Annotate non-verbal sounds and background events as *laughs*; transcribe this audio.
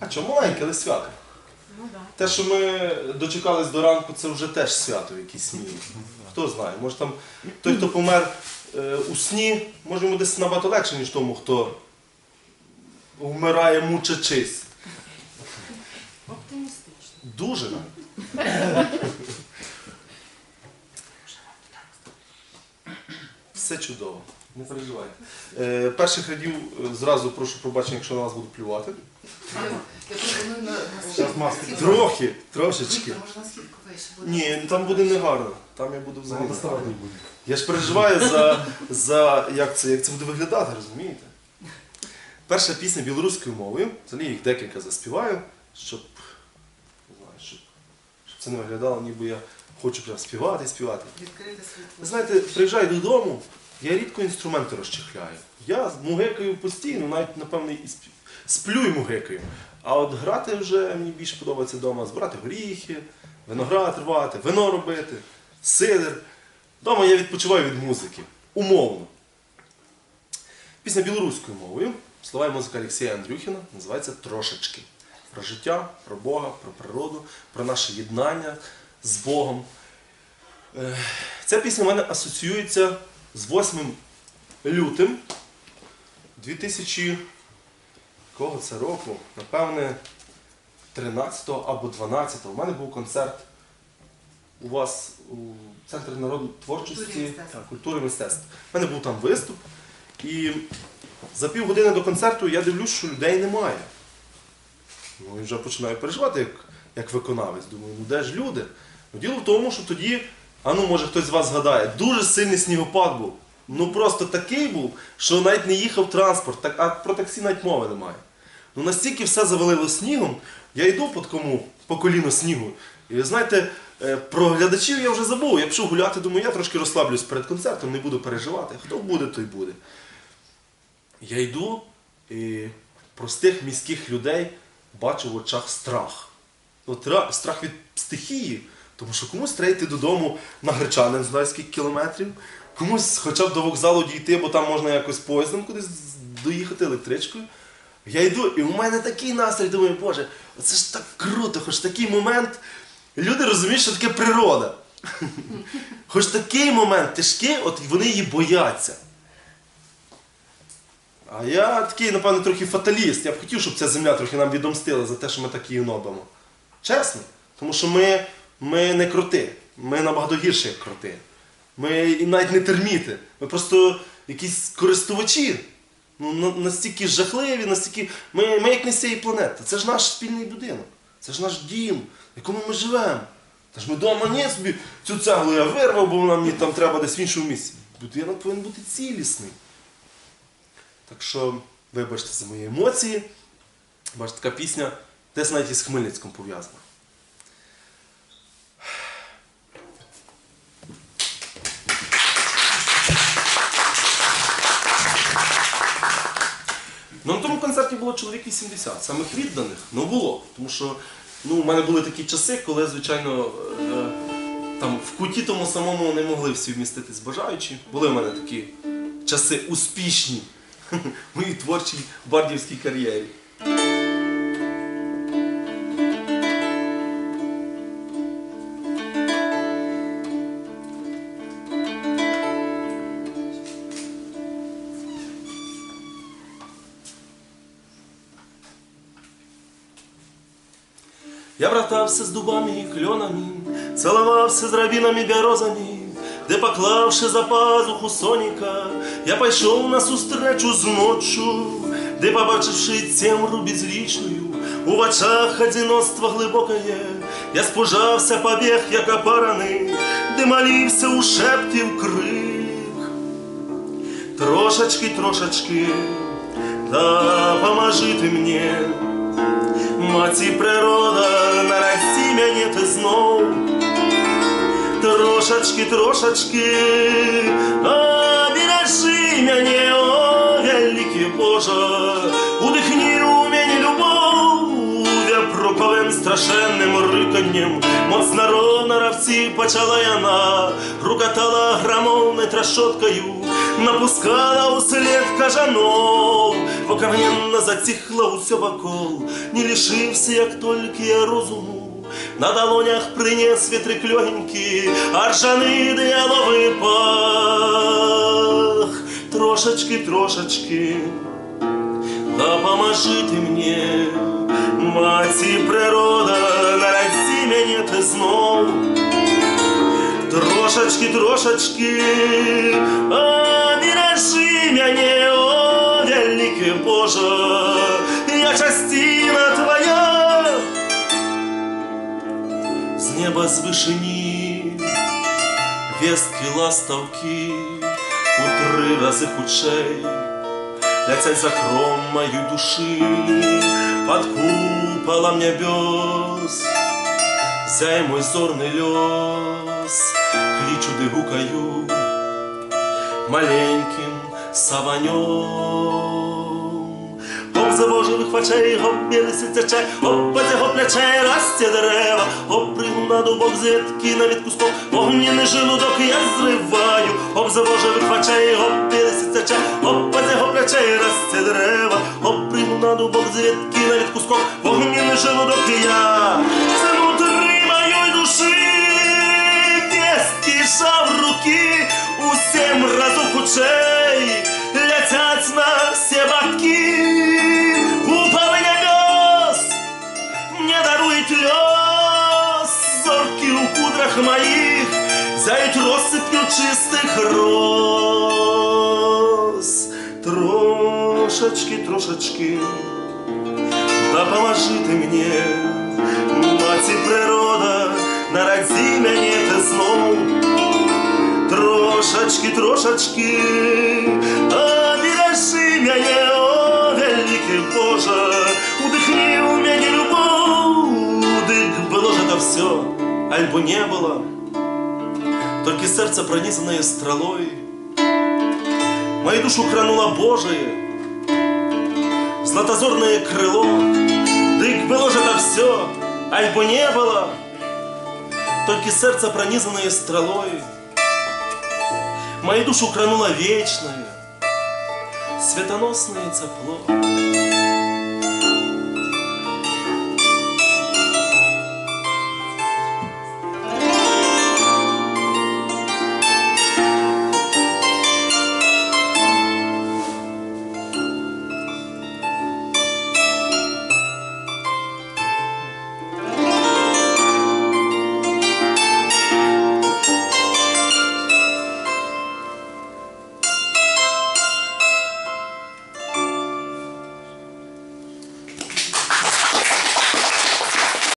А чому маленьке, але свято? Ну да. Те, що ми дочекались до ранку, це вже теж свято в якійсь мірі. Хто знає, може там той, хто помер е, у сні, може йому десь набагато легше, ніж тому, хто вмирає мучачись. Оптимістично. Дуже навіть. Все чудово. Не переживайте. Е, перших рядів е, зразу прошу пробачення, якщо на вас буду плювати. Я пропоную на, на Щас маски. східку. Трохи, трошечки. Віктор, може на східку вище? Ні, ну, там буде негарно. Там я буду взагалі. Не буде. Я ж переживаю за, за як, це, як це буде виглядати, розумієте? Перша пісня білоруською мовою, взагалі їх декілька заспіваю, щоб, не знаю, щоб, щоб це не виглядало, ніби я хочу прям співати і співати. Відкрити світло. Ви знаєте, приїжджаю додому, я рідко інструменти розчихляю. Я мугикаю постійно, навіть, напевно, і сплю і мугикаю. А от грати вже мені більше подобається вдома, збирати горіхи, виноград рвати, вино робити, сидр. Вдома я відпочиваю від музики. Умовно. Пісня білоруською мовою. Слова і музика Олексія Андрюхіна називається Трошечки. Про життя, про Бога, про природу, про наше єднання з Богом. Е, Ця пісня в мене асоціюється з 8 лютим 2000 кого це року? Напевне, 13 або 12 У мене був концерт у вас у Центрі народної творчості Культури і мистецтв. культури мистецтв. У мене був там виступ. І за півгодини до концерту я дивлюсь, що людей немає. Ну і вже починаю переживати як, як виконавець. Думаю, ну де ж люди? Ну, діло в тому, що тоді, а ну може хтось з вас згадає, дуже сильний снігопад був. Ну просто такий був, що навіть не їхав транспорт, так, а про таксі навіть мови немає. Ну настільки все завалило снігом, я йду по такому по коліну снігу. І ви знаєте, е, про глядачів я вже забув. Я пішов гуляти, думаю, я трошки розслаблюсь перед концертом, не буду переживати. Хто буде, той буде. Я йду і простих міських людей бачу в очах страх. От страх від стихії. Тому що комусь треба йти додому на Гречани, не знаю скільки кілометрів, комусь хоча б до вокзалу дійти, бо там можна якось поїздом кудись доїхати електричкою. Я йду, і у мене такий настрій, думаю, Боже, оце ж так круто, хоч такий момент. Люди розуміють, що таке природа. *laughs* Хоч такий момент тяжкий, от вони її бояться. А я такий, напевно, трохи фаталіст. Я б хотів, щоб ця земля трохи нам відомстила за те, що ми так її нобимо. Чесно. Тому що ми, ми не кроти. Ми набагато гірші, як кроти. Ми і навіть не терміти. Ми просто якісь користувачі. Ну, настільки жахливі, настільки. Ми, ми як не з цієї планети. Це ж наш спільний будинок. Це ж наш дім, в якому ми живемо. Та ж ми вдома ні собі цю цеглу я вирвав, бо вона мені там треба десь в іншому місці. Будинок повинен бути цілісний. Так що, вибачте за мої емоції. Бачите, така пісня десь навіть із Хмельницьком пов'язана. Ну, на тому концерті було чоловік 80, самих відданих. Ну було. Тому що ну, у мене були такі часи, коли, звичайно, е, там в куті тому самому не могли всі вміститись бажаючі. Були в мене такі часи успішні *laughs* в моїй творчій бардівській кар'єрі. Я братався з дубами і кльонами, цілувався з рабінами і берозами, де поклавши за пазуху соніка, я пішов на сустречу з ночу, де побачивши темру безлічную, у очах одиноцтво глибокое, я спужався, побіг, як опараний, де молився у шептів крик. Трошечки, трошечки, да поможи ти мені. Маці природа, знов. Трошечки, трошечки, обережи мене, о, великий Боже, удихни у мене любов, вяпроковим страшенним риком. гиканням, моцна ров равці почала яна, рукотала громовной трошоткою, напускала услед кажанов, покам'янно затихла усе вокол, не лишився, як тільки я розуму. На долонях принес вітрик легенький, а діаловий пах. Трошечки, трошечки, допоможи ти мені, маті природа, народи мене ти знов. Трошечки, трошечки, обережи мене, о, великий Боже, я частина неба с вышини, весткі ластаўкі у тры разы хутчэй ляцяць за кром мою души под куполам нябёс зяй мой зорны лёс клічу ды гукаю маленькім саванём. Оп, за божевих очей, гоп білиси тече, гоп без його плечей расте дерева, гоп пригну на дубок з ветки на від кусков, желудок я зриваю, гоп завожених очей, гоп білиси тече, гоп його плече, расте дерева, гоп пригну на дубок з ветки на не кусков, огненний желудок я зорки у кудрах моих зают россыпью чистых роз. Трошечки, трошечки, допоможи ти мені, маті природа, народи мене ти знов. Трошечки, трошечки, обережи мене, о, великий Боже, удихни у мене любов, дик було ж это все, Альбо не было, только сердце пронизанное стрелой, мою душу крануло Божие, златозорное крыло, дик было же это все, альбо не было, только сердце пронизанное стрелой, мою душу крануло вечное, светоносное тепло.